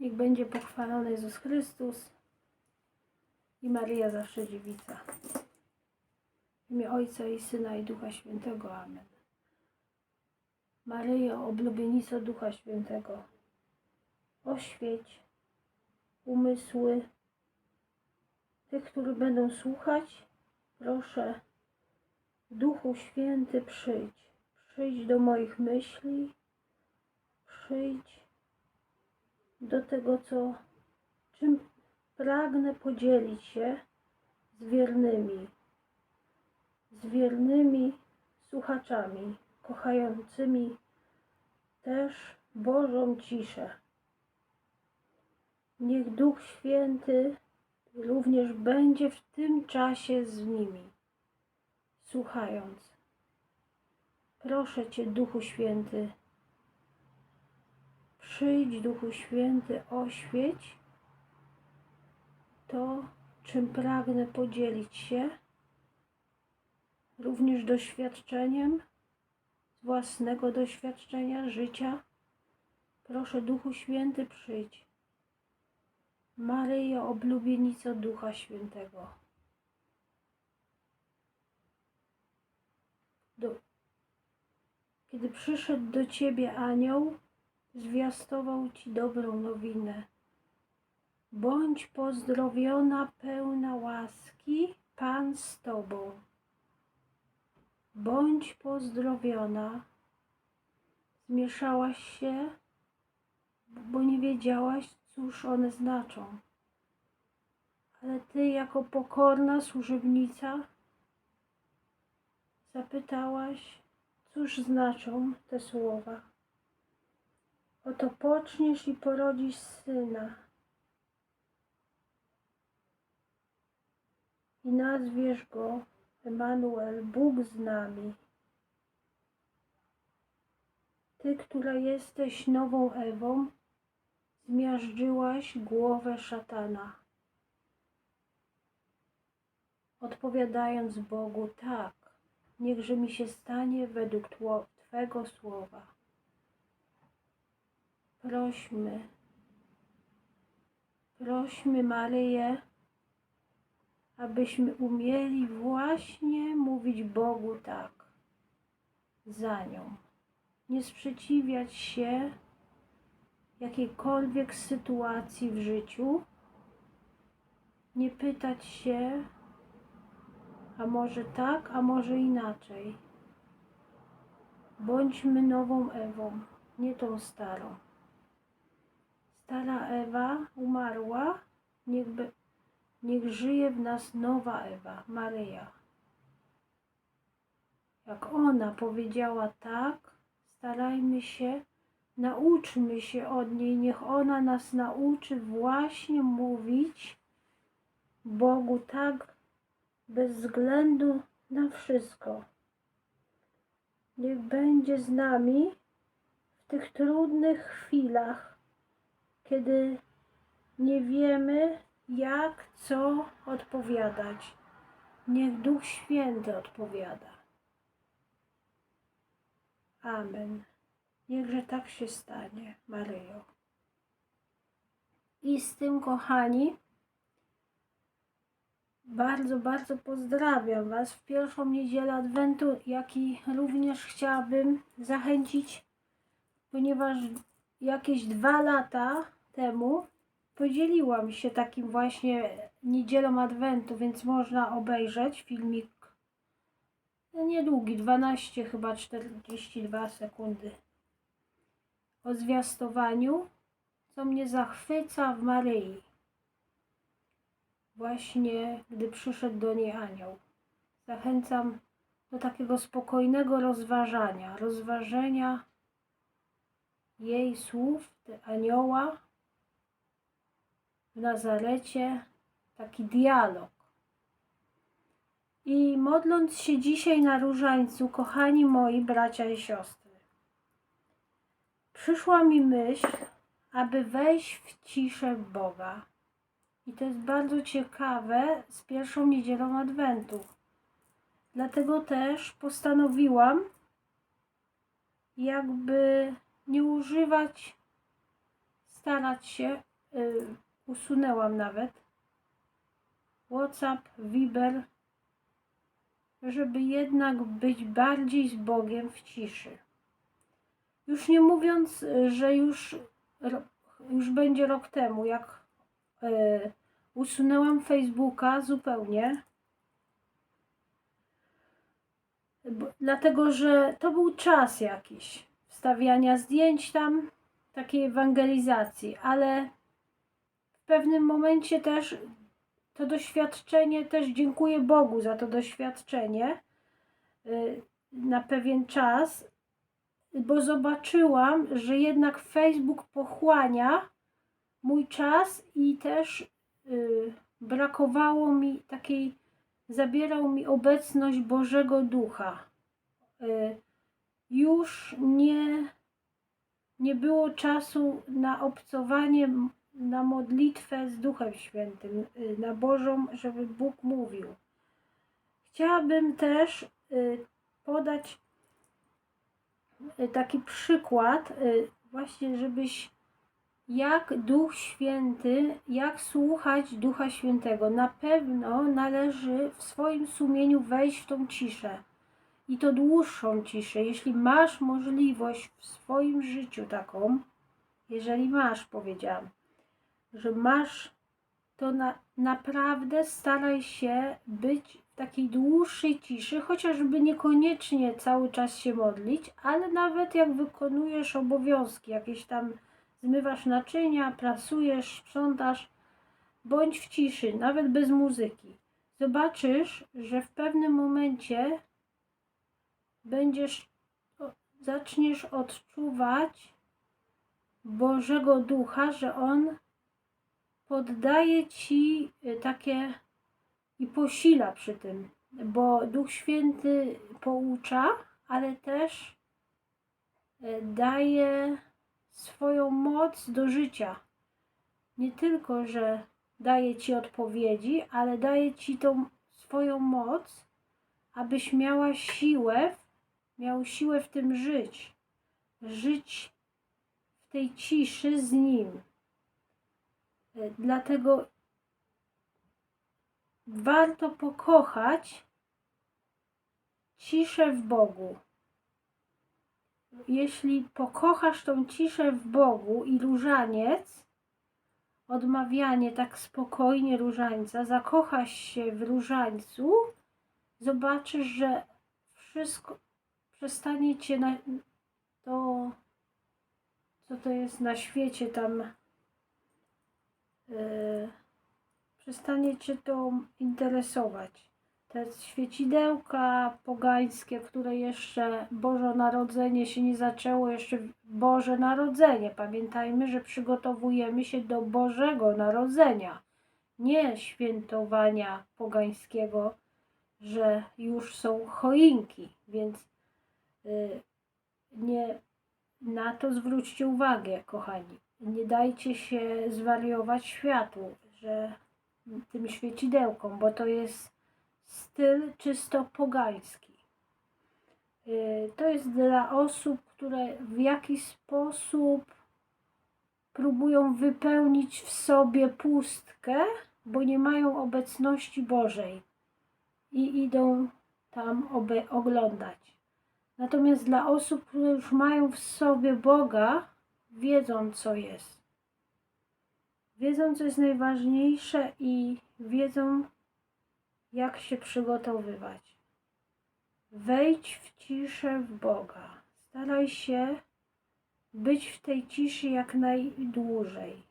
Niech będzie pochwalony Jezus Chrystus i Maryja zawsze dziewica. W imię Ojca i Syna i Ducha Świętego. Amen. Maryjo, oblubienico Ducha Świętego, oświeć umysły tych, którzy będą słuchać. Proszę, Duchu Święty, przyjdź. Przyjdź do moich myśli. Przyjdź do tego, co, czym pragnę podzielić się z wiernymi, z wiernymi słuchaczami, kochającymi też Bożą ciszę. Niech Duch Święty również będzie w tym czasie z nimi, słuchając. Proszę Cię, Duchu Święty, przyjdź, Duchu Święty, oświeć to, czym pragnę podzielić się, również doświadczeniem, z własnego doświadczenia życia. Proszę, Duchu Święty, przyjdź. Maryjo, oblubienico Ducha Świętego. Do, kiedy przyszedł do Ciebie anioł, zwiastował Ci dobrą nowinę. Bądź pozdrowiona, pełna łaski, Pan z Tobą. Bądź pozdrowiona. Zmieszałaś się, bo nie wiedziałaś, cóż one znaczą. Ale Ty, jako pokorna służebnica, zapytałaś, cóż znaczą te słowa. Oto poczniesz i porodzisz syna. I nazwiesz go Emanuel, Bóg z nami. Ty, która jesteś nową Ewą, zmiażdżyłaś głowę szatana. Odpowiadając Bogu, tak, niechże mi się stanie według Twego słowa. Prośmy, prośmy Maryję, abyśmy umieli właśnie mówić Bogu tak, za nią. Nie sprzeciwiać się jakiejkolwiek sytuacji w życiu, nie pytać się, a może tak, a może inaczej. Bądźmy nową Ewą, nie tą starą. Stara Ewa umarła, niech, niech żyje w nas nowa Ewa, Maryja. Jak ona powiedziała tak, starajmy się, nauczmy się od niej, niech ona nas nauczy właśnie mówić Bogu tak, bez względu na wszystko. Niech będzie z nami w tych trudnych chwilach, kiedy nie wiemy, jak, co odpowiadać. Niech Duch Święty odpowiada. Amen. Niechże tak się stanie, Maryjo. I z tym, kochani, bardzo, bardzo pozdrawiam Was w pierwszą niedzielę Adwentu, jak i również chciałabym zachęcić, ponieważ jakieś dwa lata temu podzieliłam się takim właśnie niedzielą Adwentu, więc można obejrzeć filmik no niedługi, 12 chyba 42 sekundy o zwiastowaniu, co mnie zachwyca w Maryi. Właśnie gdy przyszedł do niej anioł. Zachęcam do takiego spokojnego rozważania, rozważenia jej słów, anioła w Nazarecie, taki dialog. I modląc się dzisiaj na różańcu, kochani moi bracia i siostry, przyszła mi myśl, aby wejść w ciszę Boga. I to jest bardzo ciekawe z pierwszą niedzielą Adwentu. Dlatego też postanowiłam, jakby nie używać, starać się y, usunęłam nawet. WhatsApp, Viber, żeby jednak być bardziej z Bogiem w ciszy. Już nie mówiąc, że już, już będzie rok temu, jak y, usunęłam Facebooka zupełnie. Bo, dlatego, że to był czas jakiś wstawiania zdjęć tam, takiej ewangelizacji, ale pewnym momencie też to doświadczenie, też dziękuję Bogu za to doświadczenie y, na pewien czas, bo zobaczyłam, że jednak Facebook pochłania mój czas i też y, brakowało mi takiej, zabierał mi obecność Bożego Ducha. Y, już nie, nie było czasu na obcowanie, na modlitwę z Duchem Świętym, y, na Bożą, żeby Bóg mówił. Chciałabym też y, podać y, taki przykład, właśnie żebyś jak Duch Święty, jak słuchać Ducha Świętego. Na pewno należy w swoim sumieniu wejść w tą ciszę. I to dłuższą ciszę. Jeśli masz możliwość w swoim życiu taką, jeżeli masz, powiedziałam, że masz, to na, naprawdę staraj się być w takiej dłuższej ciszy, chociażby niekoniecznie cały czas się modlić, ale nawet jak wykonujesz obowiązki, jakieś tam zmywasz naczynia, prasujesz, sprzątasz, bądź w ciszy, nawet bez muzyki. Zobaczysz, że w pewnym momencie będziesz, zaczniesz odczuwać Bożego Ducha, że On poddaje ci y, takie i posila przy tym, bo Duch Święty poucza, ale też y, daje swoją moc do życia. Nie tylko, że daje ci odpowiedzi, ale daje ci tą swoją moc, abyś miała siłę, miał siłę w tym żyć. Żyć w tej ciszy z Nim. E, Dlatego warto pokochać ciszę w Bogu. Jeśli pokochasz tą ciszę w Bogu i różaniec, odmawianie tak spokojnie różańca, zakochasz się w różańcu, zobaczysz, że wszystko przestanie cię na to, co to jest na świecie tam, przestanie cię to interesować. Te świecidełka pogańskie, które jeszcze Boże Narodzenie się nie zaczęło, jeszcze Boże Narodzenie. Pamiętajmy, że przygotowujemy się do Bożego Narodzenia, nie świętowania pogańskiego, że już są choinki, więc y, nie na to zwróćcie uwagę, kochani. Nie dajcie się zwariować światłu, że tym świecidełkom, bo to jest styl czysto pogański. Y, To jest dla osób, które w jakiś sposób próbują wypełnić w sobie pustkę, bo nie mają obecności Bożej i idą tam oglądać. Natomiast dla osób, które już mają w sobie Boga, wiedzą co jest. Wiedzą, co jest najważniejsze i wiedzą, jak się przygotowywać. Wejdź w ciszę w Boga. Staraj się być w tej ciszy jak najdłużej.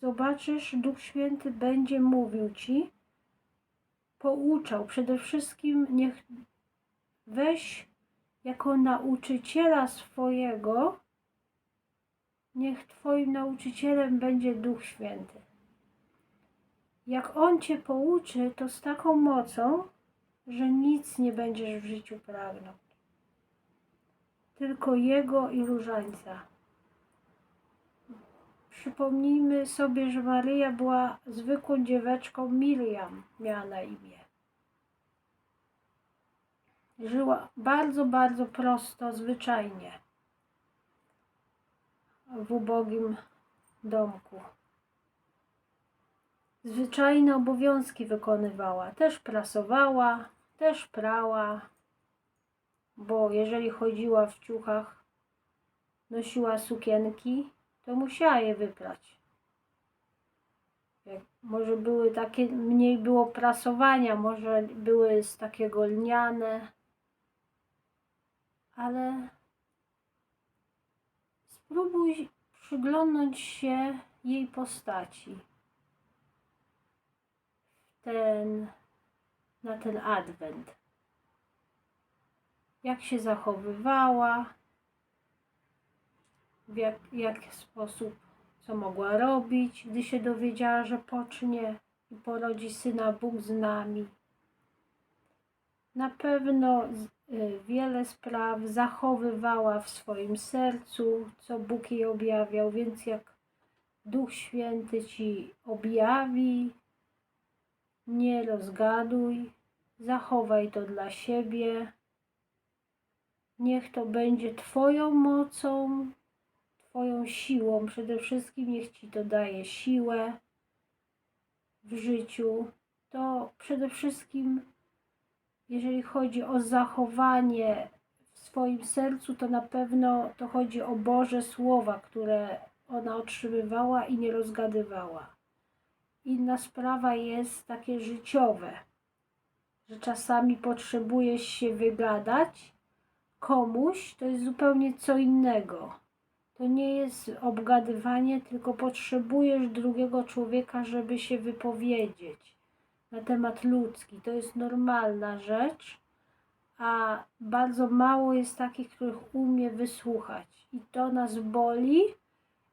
Zobaczysz, Duch Święty będzie mówił ci, pouczał. Przede wszystkim niech weź jako nauczyciela swojego, niech Twoim nauczycielem będzie Duch Święty. Jak On Cię pouczy, to z taką mocą, że nic nie będziesz w życiu pragnął. Tylko Jego i różańca. Przypomnijmy sobie, że Maryja była zwykłą dzieweczką, Miriam miała na imię. Żyła bardzo, bardzo prosto, zwyczajnie w ubogim domku. zwyczajne obowiązki wykonywała. Też prasowała, też prała, bo jeżeli chodziła w ciuchach, nosiła sukienki, to musiała je wyprać. Jak może były takie, mniej było prasowania, może były z takiego lniane, ale spróbuj przyglądnąć się jej postaci. Ten, na ten adwent. Jak się zachowywała, w jak, jaki sposób, co mogła robić, gdy się dowiedziała, że pocznie i porodzi syna Bóg z nami. Na pewno wiele spraw zachowywała w swoim sercu, co Bóg jej objawiał, więc jak Duch Święty ci objawi, nie rozgaduj, zachowaj to dla siebie. Niech to będzie Twoją mocą, Twoją siłą. Przede wszystkim niech Ci to daje siłę w życiu. To przede wszystkim, jeżeli chodzi o zachowanie w swoim sercu, to na pewno to chodzi o Boże Słowa, które ona otrzymywała i nie rozgadywała. Inna sprawa jest takie życiowe, że czasami potrzebujesz się wygadać komuś, to jest zupełnie co innego. To nie jest obgadywanie, tylko potrzebujesz drugiego człowieka, żeby się wypowiedzieć na temat ludzki. To jest normalna rzecz, a bardzo mało jest takich, których umie wysłuchać. I to nas boli,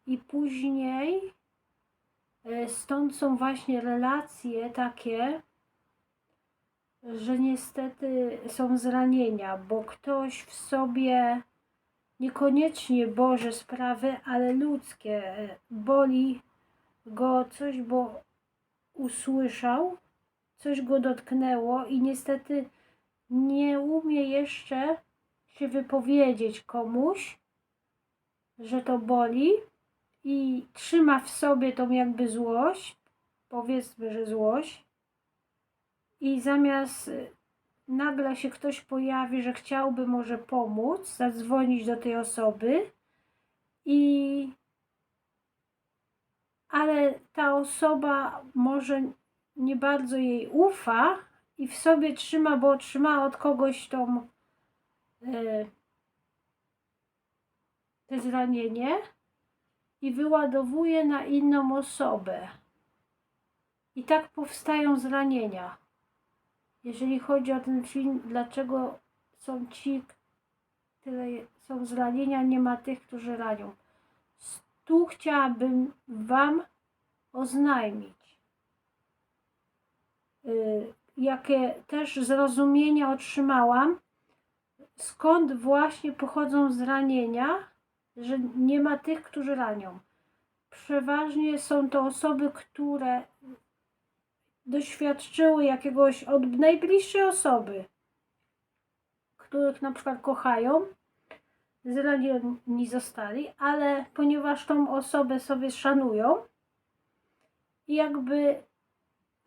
i później e, stąd są właśnie relacje takie, że niestety są zranienia, bo ktoś w sobie niekoniecznie Boże sprawy, ale ludzkie e, boli go coś, bo usłyszał, coś go dotknęło i niestety nie umie jeszcze się wypowiedzieć komuś, że to boli i trzyma w sobie tą jakby złość, powiedzmy, że złość, i zamiast y, nagle się ktoś pojawi, że chciałby może pomóc, zadzwonić do tej osoby i ale ta osoba może nie bardzo jej ufa i w sobie trzyma, bo otrzymała od kogoś tą y, te zranienie i wyładowuje na inną osobę. I tak powstają zranienia. Jeżeli chodzi o ten film, dlaczego są ci, tyle są zranienia, nie ma tych, którzy ranią. Tu chciałabym Wam oznajmić, jakie też zrozumienie otrzymałam, skąd właśnie pochodzą zranienia, że nie ma tych, którzy ranią. Przeważnie są to osoby, które doświadczyły jakiegoś od najbliższej osoby, których na przykład kochają, zranieni zostali, ale ponieważ tą osobę sobie szanują jakby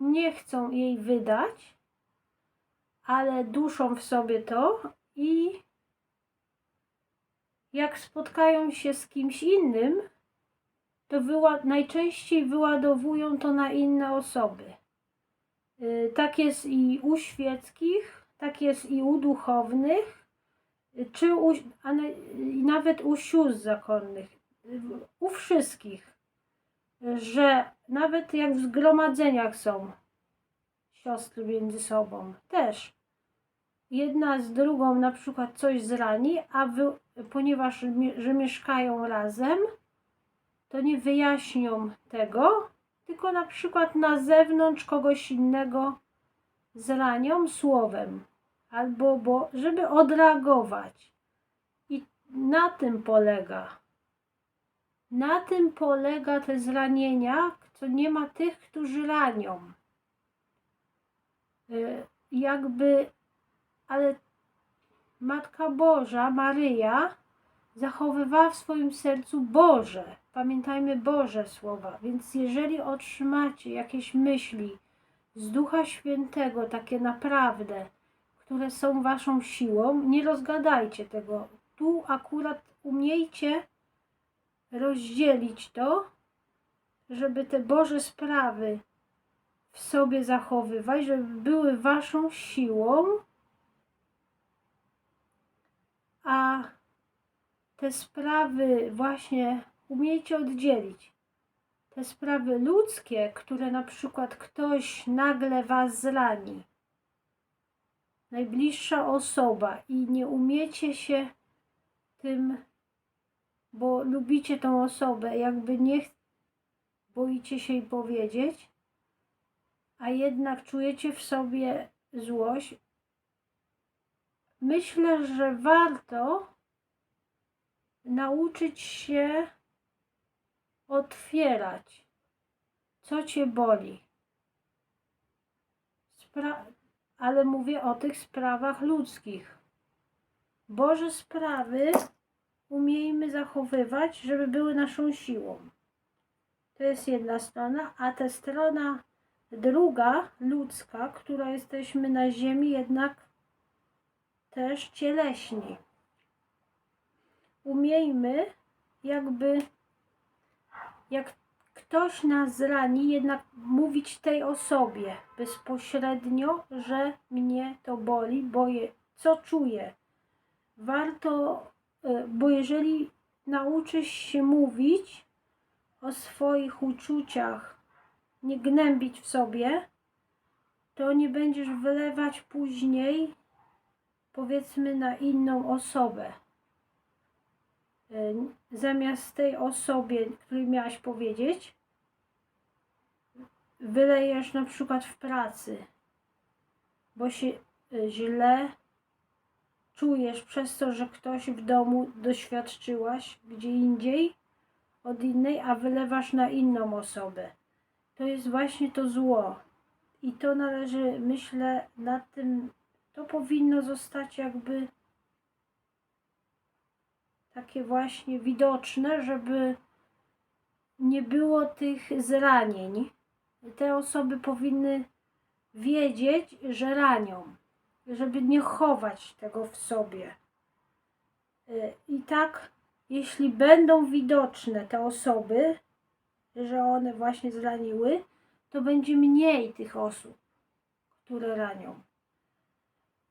nie chcą jej wydać, ale duszą w sobie to i jak spotkają się z kimś innym, to wyła- najczęściej wyładowują to na inne osoby. Y, Tak jest i u świeckich, tak jest i u duchownych, y, czy u, a nawet u sióstr zakonnych, y, u wszystkich, że nawet jak w zgromadzeniach są siostry między sobą, też jedna z drugą na przykład coś zrani, a wy, ponieważ że mieszkają razem, to nie wyjaśnią tego, tylko na przykład na zewnątrz kogoś innego zranią słowem, albo bo, żeby odreagować. I na tym polega. Na tym polega te zranienia, co nie ma tych, którzy ranią. Y, Jakby, ale Matka Boża, Maryja, zachowywała w swoim sercu Boże, pamiętajmy Boże słowa. Więc jeżeli otrzymacie jakieś myśli z Ducha Świętego, takie naprawdę, które są waszą siłą, nie rozgadajcie tego. Tu akurat umiejcie rozdzielić to, żeby te Boże sprawy w sobie zachowywać, żeby były waszą siłą, a te sprawy właśnie umiejcie oddzielić. Te sprawy ludzkie, które na przykład ktoś nagle was zrani, najbliższa osoba i nie umiecie się tym, bo lubicie tą osobę, jakby nie boicie się jej powiedzieć, a jednak czujecie w sobie złość, myślę, że warto nauczyć się otwierać, co cię boli. Spra- ale mówię o tych sprawach ludzkich. Boże sprawy umiejmy zachowywać, żeby były naszą siłą. To jest jedna strona, a ta strona druga, ludzka, która jesteśmy na ziemi, jednak też cieleśni. Umiejmy jakby, jak ktoś nas zrani, jednak mówić tej osobie bezpośrednio, że mnie to boli, bo je, co czuję. Warto, bo jeżeli nauczysz się mówić o swoich uczuciach, nie gnębić w sobie, to nie będziesz wylewać później, powiedzmy, na inną osobę. Y, Zamiast tej osobie, której miałaś powiedzieć, wylejesz na przykład w pracy, bo się y, źle czujesz przez to, że ktoś w domu doświadczyłaś gdzie indziej od innej, a wylewasz na inną osobę. To jest właśnie to zło. I to należy, myślę, nad tym, to powinno zostać jakby takie właśnie widoczne, żeby nie było tych zranień. Te osoby powinny wiedzieć, że ranią, żeby nie chować tego w sobie. Y, I tak, jeśli będą widoczne te osoby, że one właśnie zraniły, to będzie mniej tych osób, które ranią.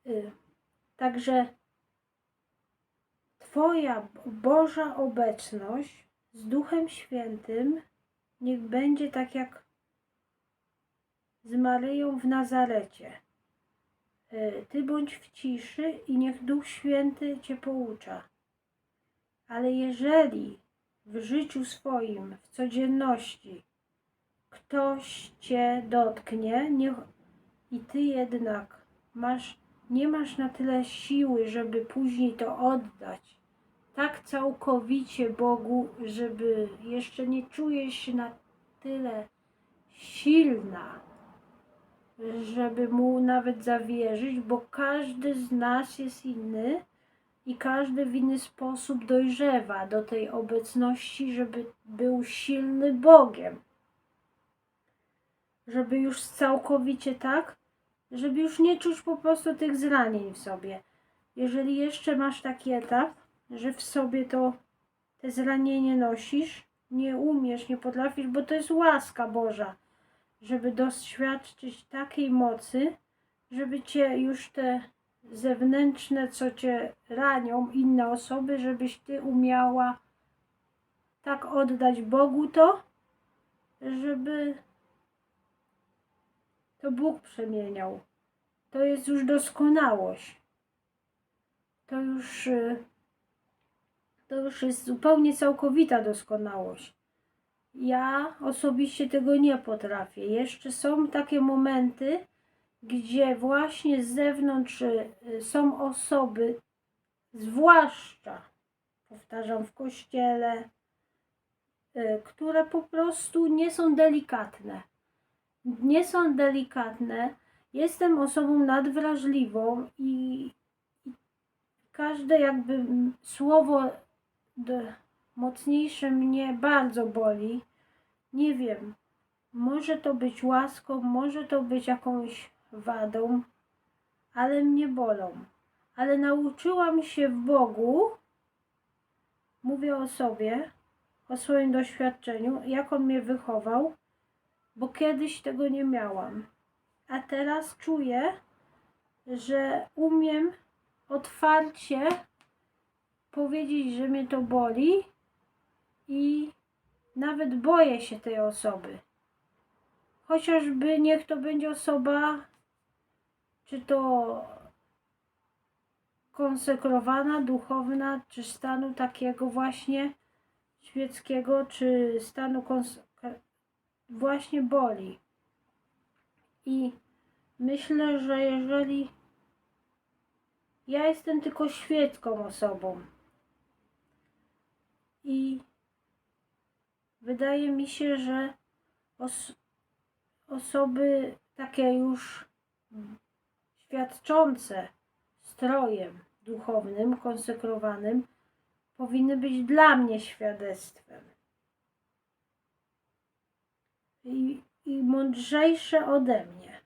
Y, Także Twoja Boża obecność z Duchem Świętym niech będzie tak jak z Maryją w Nazarecie. Y, Ty bądź w ciszy i niech Duch Święty Cię poucza. Ale jeżeli w życiu swoim, w codzienności ktoś Cię dotknie niech, i Ty jednak masz, nie masz na tyle siły, żeby później to oddać tak całkowicie Bogu, żeby jeszcze nie czujesz się na tyle silna, żeby Mu nawet zawierzyć, bo każdy z nas jest inny i każdy w inny sposób dojrzewa do tej obecności, żeby był silny Bogiem. Żeby już całkowicie tak, żeby już nie czuć po prostu tych zranień w sobie. Jeżeli jeszcze masz taki etap, że w sobie to te zranienie nosisz, nie umiesz, nie potrafisz, bo to jest łaska Boża, żeby doświadczyć takiej mocy, żeby cię już te zewnętrzne, co cię ranią, inne osoby, żebyś ty umiała tak oddać Bogu to, żeby to Bóg przemieniał. To jest już doskonałość. To już, y, to już jest zupełnie całkowita doskonałość. Ja osobiście tego nie potrafię. Jeszcze są takie momenty, gdzie właśnie z zewnątrz y, są osoby, zwłaszcza, powtarzam, w kościele, y, które po prostu nie są delikatne. Nie są delikatne. Jestem osobą nadwrażliwą i, każde jakby słowo, d- mocniejsze mnie bardzo boli. Nie wiem, może to być łaską, może to być jakąś wadą, ale mnie bolą. Ale nauczyłam się w Bogu, mówię o sobie, o swoim doświadczeniu, jak On mnie wychował, bo kiedyś tego nie miałam. A teraz czuję, że umiem otwarcie powiedzieć, że mnie to boli i nawet boję się tej osoby. Chociażby niech to będzie osoba, czy to konsekrowana, duchowna, czy stanu takiego właśnie świeckiego, czy stanu właśnie boli. I myślę, że jeżeli ja jestem tylko świecką osobą i wydaje mi się, że os- osoby takie już świadczące strojem duchownym, konsekrowanym, powinny być dla mnie świadectwem. I, i mądrzejsze ode mnie.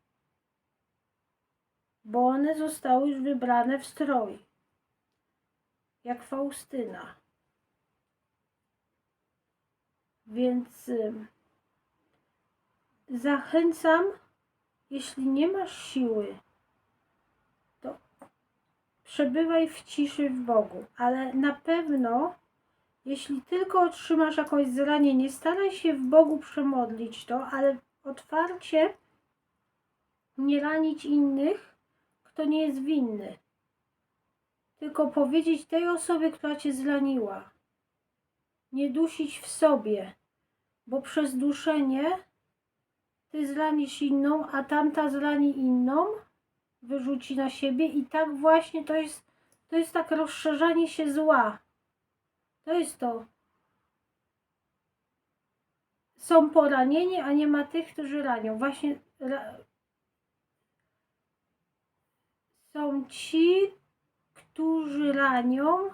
Bo one zostały już wybrane w stroj. Jak Faustyna. Więc zachęcam, jeśli nie masz siły, to przebywaj w ciszy w Bogu, ale na pewno, jeśli tylko otrzymasz jakieś zranienie, staraj się w Bogu przemodlić to, ale otwarcie nie ranić innych, kto nie jest winny. Tylko powiedzieć tej osobie, która cię zraniła. Nie dusić w sobie, bo przez duszenie ty zranisz inną, a tamta zrani inną, wyrzuci na siebie i tak właśnie to jest, to jest tak rozszerzanie się zła. To jest to. Są poranieni, a nie ma tych, którzy ranią. Właśnie ra... są ci, którzy ranią,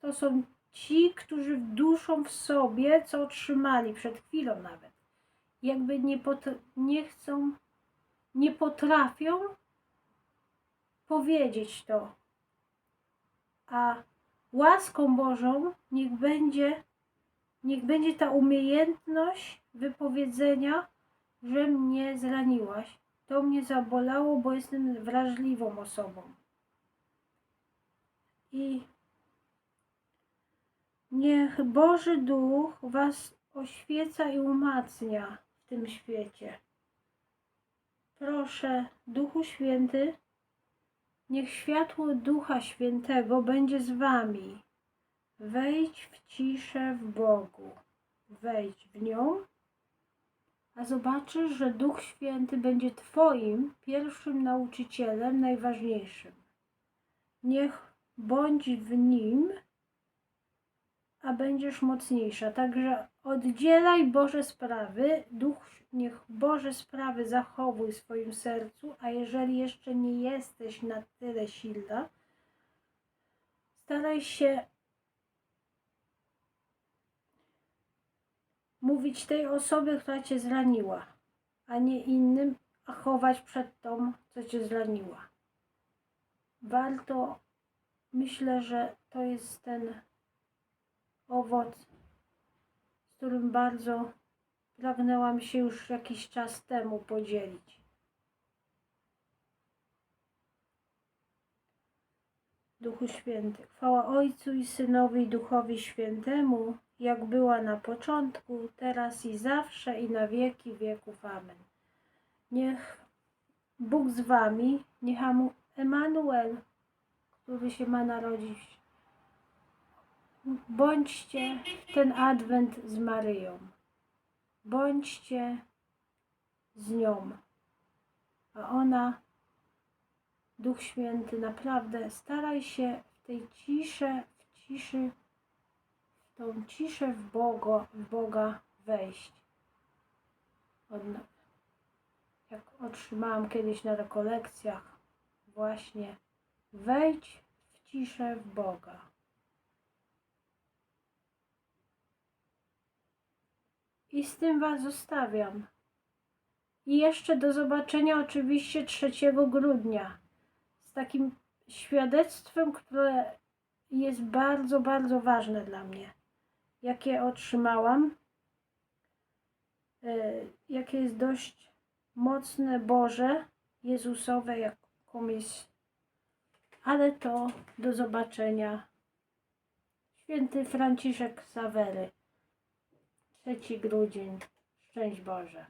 to są ci, którzy duszą w sobie, co otrzymali przed chwilą nawet. Jakby nie, nie chcą, nie potrafią powiedzieć to. A łaską Bożą niech będzie, niech będzie ta umiejętność wypowiedzenia, że mnie zraniłaś. To mnie zabolało, bo jestem wrażliwą osobą. I niech Boży Duch Was oświeca i umacnia w tym świecie. Proszę, Duchu Święty, niech światło Ducha Świętego będzie z Wami. Wejdź w ciszę w Bogu. Wejdź w nią, a zobaczysz, że Duch Święty będzie Twoim pierwszym nauczycielem, najważniejszym. Niech bądź w nim, a będziesz mocniejsza. Także oddzielaj Boże sprawy, Duch, niech Boże sprawy zachowuj w swoim sercu, a jeżeli jeszcze nie jesteś na tyle silna, staraj się mówić tej osobie, która cię zraniła, a nie innym, a chować przed tą, co cię zraniła. Warto, myślę, że to jest ten z którym bardzo pragnęłam się już jakiś czas temu podzielić. Duchu Święty. Chwała Ojcu i Synowi Duchowi Świętemu, jak była na początku, teraz i zawsze i na wieki wieków. Amen. Niech Bóg z Wami, niech Emanuel, który się ma narodzić, bądźcie ten adwent z Maryją. Bądźcie z nią. A ona, Duch Święty, naprawdę staraj się w tej ciszy, w ciszy, w tą ciszę w Boga, w Boga wejść. Od, jak otrzymałam kiedyś na rekolekcjach, właśnie wejdź w ciszę w Boga. I z tym Was zostawiam. I jeszcze do zobaczenia oczywiście 3 grudnia z takim świadectwem, które jest bardzo, bardzo ważne dla mnie. Jakie otrzymałam, y, jakie jest dość mocne, Boże, Jezusowe, jaką jest. Ale to do zobaczenia. Święty Franciszek Sawery. 3 grudzień. Szczęść Boże.